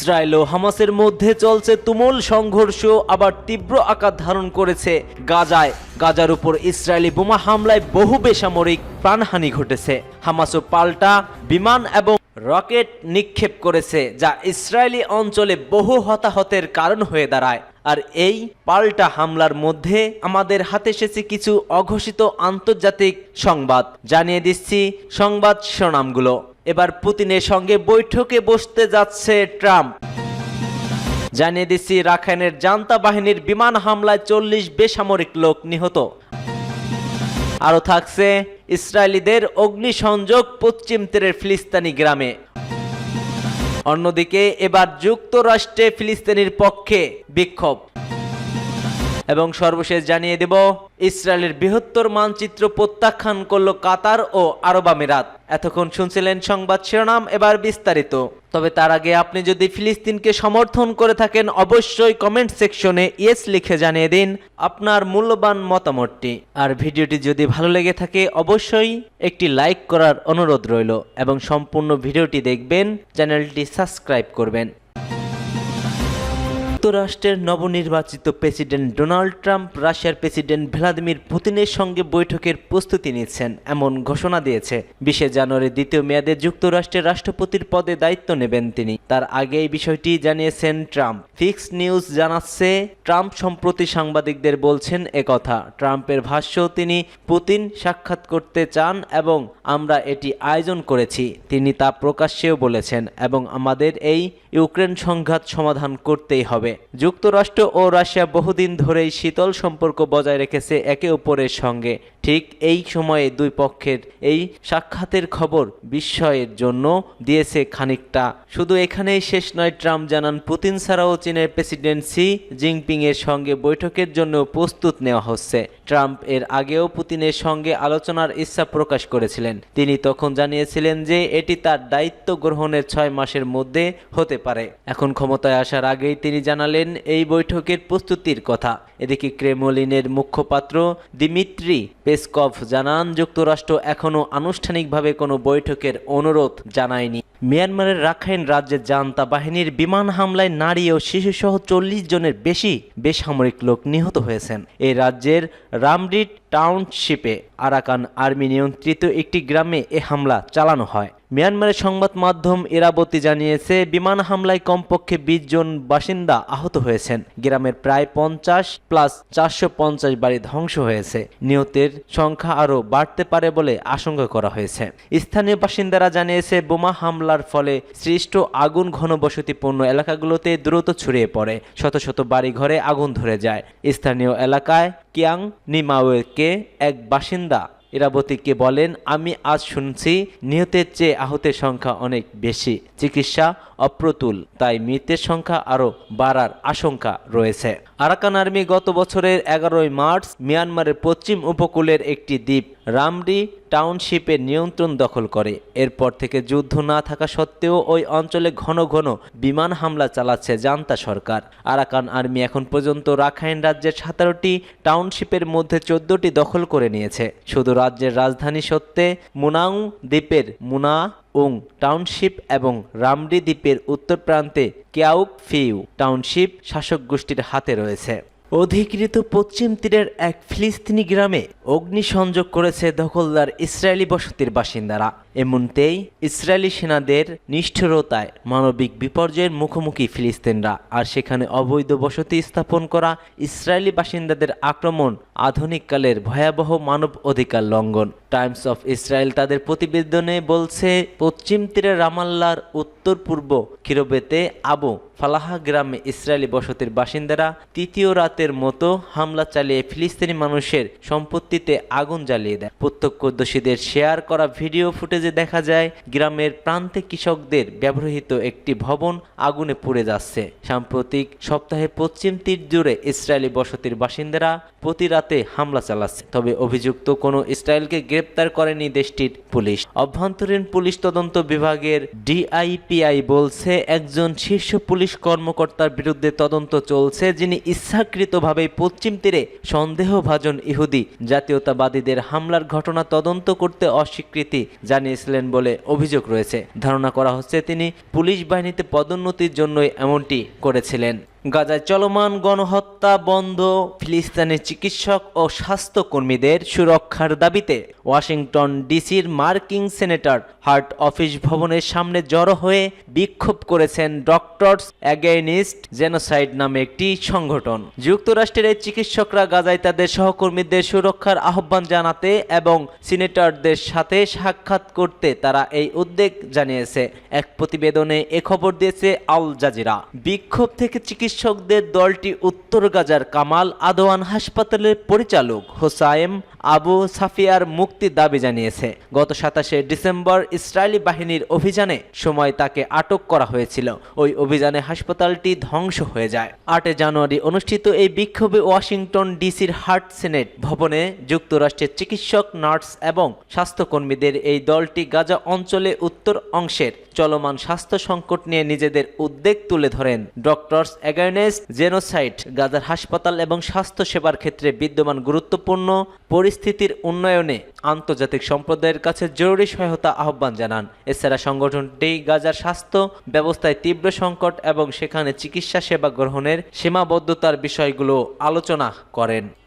Israel ও হামাসের মধ্যে চলছে তুমুল সংঘর্ষ, আবার তীব্র আকার ধারণ করেছে গাজায়। গাজার উপর ইসরায়েলি বোমা হামলায় বহু বেসামরিক প্রাণহানি ঘটেছে। হামাসও পাল্টা বিমান এবং রকেট নিক্ষেপ করেছে, যা ইসরায়েলি অঞ্চলে বহু হতাহতের কারণ হয়ে দাঁড়ায়। আর এই পাল্টা হামলার মধ্যে আমাদের হাতে এসেছে কিছু অঘোষিত আন্তর্জাতিক সংবাদ। জানিয়ে দিচ্ছি সংবাদ শিরোনামগুলো। এবার পুতিনের সঙ্গে বৈঠকে বসতে যাচ্ছে ট্রাম্প। জানিয়ে দিচ্ছি, রাখাইনের জান্তা বাহিনীর বিমান হামলায় চল্লিশ বেসামরিক লোক নিহত। আরও থাকছে, ইসরায়েলিদের অগ্নিসংযোগ পশ্চিম তীরের ফিলিস্তানি গ্রামে। অন্যদিকে, এবার যুক্তরাষ্ট্রে ফিলিস্তিনির পক্ষে বিক্ষোভ। এবং সর্বশেষ জানিয়ে দেব, ইসরায়েলের বৃহত্তর মানচিত্র প্রত্যাখ্যান করল কাতার ও আরব আমিরাত। এতক্ষণ শুনছিলেন সংবাদ শিরোনাম, এবার বিস্তারিত। তবে তার আগে আপনি যদি ফিলিস্তিনকে সমর্থন করে থাকেন, অবশ্যই কমেন্ট সেকশনে ইয়েস লিখে জানিয়ে দিন আপনার মূল্যবান মতামতটি। আর ভিডিওটি যদি ভালো লেগে থাকে, অবশ্যই একটি লাইক করার অনুরোধ রইল এবং সম্পূর্ণ ভিডিওটি দেখবেন, চ্যানেলটি সাবস্ক্রাইব করবেন। যুক্তরাষ্ট্রের নবনির্বাচিত প্রেসিডেন্ট ডোনাল্ড ট্রাম্প রাশিয়ার প্রেসিডেন্ট ভ্লাদিমির পুতিনের সঙ্গে বৈঠকের প্রস্তুতি নিচ্ছেন এমন ঘোষণা দিয়েছে। বিশে জানুয়ারি দ্বিতীয় মেয়াদে যুক্তরাষ্ট্রের রাষ্ট্রপতির পদে দায়িত্ব নেবেন তিনি। তার আগে এই বিষয়টি জানিয়েছেন ট্রাম্প। ফিক্স নিউজ জানাচ্ছে, ট্রাম্প সম্প্রতি সাংবাদিকদের বলছেন একথা। ট্রাম্পের ভাষ্য, তিনি পুতিন সাক্ষাৎ করতে চান এবং আমরা এটি আয়োজন করেছি। তিনি তা প্রকাশ্যেও বলেছেন এবং আমাদের এই ইউক্রেন সংঘাত সমাধান করতেই হবে। যুক্তরাষ্ট্র ও রাশিয়া বহুদিন ধরেই শীতল সম্পর্ক বজায় রেখেছে একে অপরের সঙ্গে। ঠিক এই সময়ে দুই পক্ষের এই সাক্ষাতের খবর বিস্ময়ের জন্য দিয়েছে খানিকটা। শুধু এখানেই শেষ নয়, ট্রাম্প জানান, পুতিন ছাড়াও চীনের প্রেসিডেন্ট সি জিনপিং এর সঙ্গে বৈঠকের জন্য প্রস্তুত নেওয়া হচ্ছে। ট্রাম্প এর আগেও পুতিনের সঙ্গে আলোচনার ইচ্ছা প্রকাশ করেছিলেন। তিনি তখন জানিয়েছিলেন যে এটি তার দায়িত্ব গ্রহণের ছয় মাসের মধ্যে হতে পারে। এখন ক্ষমতায় আসার আগেই তিনি জানালেন এই বৈঠকের প্রস্তুতির কথা। এদিকে ক্রেমলিনের মুখপাত্র দিমিত্রি পেসকভ জানান, যুক্তরাষ্ট্র এখনও আনুষ্ঠানিকভাবে কোনো বৈঠকের অনুরোধ জানায়নি। মিয়ানমারের রাখাইন রাজ্যের জান্তা বাহিনীর বিমান হামলায় নারী ও শিশুসহ চল্লিশ জনের বেশি বেসামরিক লোক নিহত হয়েছেন। এই রাজ্যের রামডিট টাউনশিপে আরাকান আর্মি নিয়ন্ত্রিত একটি গ্রামে এ হামলা চালানো হয়। মিয়ানমারের সংবাদ মাধ্যম ইরাবতী জানিয়েছে, বিমান হামলায় কমপক্ষে বিশ জন বাসিন্দা আহত হয়েছেন। গ্রামের প্রায় পঞ্চাশ প্লাস চারশো পঞ্চাশ বাড়ি ধ্বংস হয়েছে। নিহতের সংখ্যা আরও বাড়তে পারে বলে আশঙ্কা করা হয়েছে। স্থানীয় বাসিন্দারা জানিয়েছে, বোমা হামলার ফলে সৃষ্ট আগুন ঘনবসতিপূর্ণ এলাকাগুলোতে দ্রুত ছড়িয়ে পড়ে। শত শত বাড়ি ঘরে আগুন ধরে যায়। স্থানীয় এলাকায় কিয়াং নিমাওয়েকে এক বাসিন্দা ইরাবতীকে বলেন, আমি আজ শুনছি নিহতের চেয়ে আহতের সংখ্যা অনেক বেশি। চিকিৎসা অপ্রতুল, তাই মৃতের সংখ্যা আরও বাড়ার আশঙ্কা রয়েছে। আরাকান আর্মি গত বছরের এগারোই মার্চ মিয়ানমারের পশ্চিম উপকূলের একটি দ্বীপ, রামডি টাউনশিপের নিয়ন্ত্রণ দখল করে। এরপর থেকে যুদ্ধ না থাকা সত্ত্বেও ওই অঞ্চলে ঘন ঘন বিমান হামলা চালাচ্ছে জান্তা সরকার। আরাকান আর্মি এখন পর্যন্ত রাখাইন রাজ্যের সতেরোটি টাউনশিপের মধ্যে চোদ্দটি দখল করে নিয়েছে। শুধু রাজ্যের রাজধানী সত্ত্বে মুনাং দ্বীপের মুনা উং টাউনশিপ এবং রামডি দ্বীপের উত্তর প্রান্তে কেয়াউক ফিউ টাউনশিপ শাসক গোষ্ঠীর হাতে রয়েছে। অধিকৃত পশ্চিম তীরের এক ফিলিস্তিনি গ্রামে অগ্নিসংযোগ করেছে দখলদার ইসরায়েলি বসতির বাসিন্দারা। এমনতেই ইসরায়েলি সেনাদের নিষ্ঠুরতায় মানবিক বিপর্যয়ের মুখোমুখি ফিলিস্তিনরা, আর সেখানে অবৈধ বসতি স্থাপন করা ইসরায়েলি বাসিন্দাদের আক্রমণ আধুনিককালের ভয়াবহ মানব অধিকার লঙ্ঘন। টাইমস অফ ইসরায়েল তাদের প্রতিবেদনে বলছে, পশ্চিম তীরে রামাল্লার উত্তর পূর্ব কিরবেতে আবু ফালাহা গ্রামে ইসরায়েলি বসতির বাসিন্দারা তৃতীয় রাতের মতো হামলা চালিয়ে ফিলিস্তিনি মানুষের সম্পত্তিতে আগুন জ্বালিয়ে দেয়। প্রত্যক্ষদর্শীদের শেয়ার করা ভিডিও ফুটেজে দেখা যায়, গ্রামের প্রান্তে কৃষকদের ব্যবহৃত একটি ভবন আগুনে পুড়ে যাচ্ছে। সাম্প্রতিক সপ্তাহে পশ্চিম তীর জুড়ে ইসরায়েলি বসতির বাসিন্দারা প্রতি রাতে হামলা চালাচ্ছে। তবে অভিযুক্ত কোনো ইসরায়েলকে গ্রেপ্তার করেনি দেশটির পুলিশ। অভ্যন্তরীণ পুলিশ তদন্ত বিভাগের ডিআইপিআই বলছে, একজন শীর্ষ পুলিশ কর্মকর্তার বিরুদ্ধে তদন্ত চলছে, যিনি ইচ্ছাকৃতভাবে পশ্চিম তীরে সন্দেহভাজন ইহুদি জাতীয়তাবাদীদের হামলার ঘটনা তদন্ত করতে অস্বীকৃতি জানিয়ে জানিয়েছিলেন বলে অভিযোগ রয়েছে। ধারণা করা হচ্ছে তিনি পুলিশ বাহিনীতে পদোন্নতির জন্যই এমনটি করেছিলেন। গাজায় চলমান গণহত্যা বন্ধ ফিলিস্তিনের চিকিৎসক ও স্বাস্থ্যকর্মীদের সুরক্ষার দাবিতে ওয়াশিংটন ডিসির মার্কিং সেনেটর হার্ট অফিস ভবনের সামনে জড়ো হয়ে বিক্ষোভ করেছেন ডক্টরস অ্যাগেনিস্ট জেনোসাইড নামে একটি সংগঠন। যুক্তরাষ্ট্রের এই চিকিৎসকরা গাজায় তাদের সহকর্মীদের সুরক্ষার আহ্বান জানাতে এবং সিনেটরদের সাথে সাক্ষাৎ করতে তারা এই উদ্বেগ জানিয়েছে। এক প্রতিবেদনে এ খবর দিয়েছে আল জাজিরা। বিক্ষোভ থেকে চিকিৎসকদের দলটি উত্তর গাজার কামাল আদওয়ান হাসপাতালের পরিচালক হোসাইম আবু সাফিয়ার মুক্তির দাবি জানিয়েছে। গত সাতাশে ডিসেম্বর ইসরায়েলি বাহিনীর অভিযানে সময় তাকে আটক করা হয়েছিল। ওই অভিযানে হাসপাতালটি ধ্বংস হয়ে যায়। আটে জানুয়ারি অনুষ্ঠিত এই বিক্ষোভে ওয়াশিংটন ডিসির হার্ট সেনেট ভবনে যুক্তরাষ্ট্রের চিকিৎসক, নার্স এবং স্বাস্থ্যকর্মীদের এই দলটি গাজা অঞ্চলে উত্তর অংশের চলমান স্বাস্থ্য সংকট নিয়ে নিজেদের উদ্বেগ তুলে ধরেন। ডক্টরস অ্যাগারনেস জেনোসাইট গাজার হাসপাতাল এবং স্বাস্থ্য সেবার ক্ষেত্রে বিদ্যমান গুরুত্বপূর্ণ পরিস্থিতির উন্নয়নে আন্তর্জাতিক সম্প্রদায়ের কাছে জরুরি সহায়তা আহ্বান জানান। এছাড়া সংগঠনটি গাজার স্বাস্থ্য ব্যবস্থায় তীব্র সংকট এবং সেখানে চিকিৎসা সেবা গ্রহণের সীমাবদ্ধতার বিষয়গুলো আলোচনা করেন।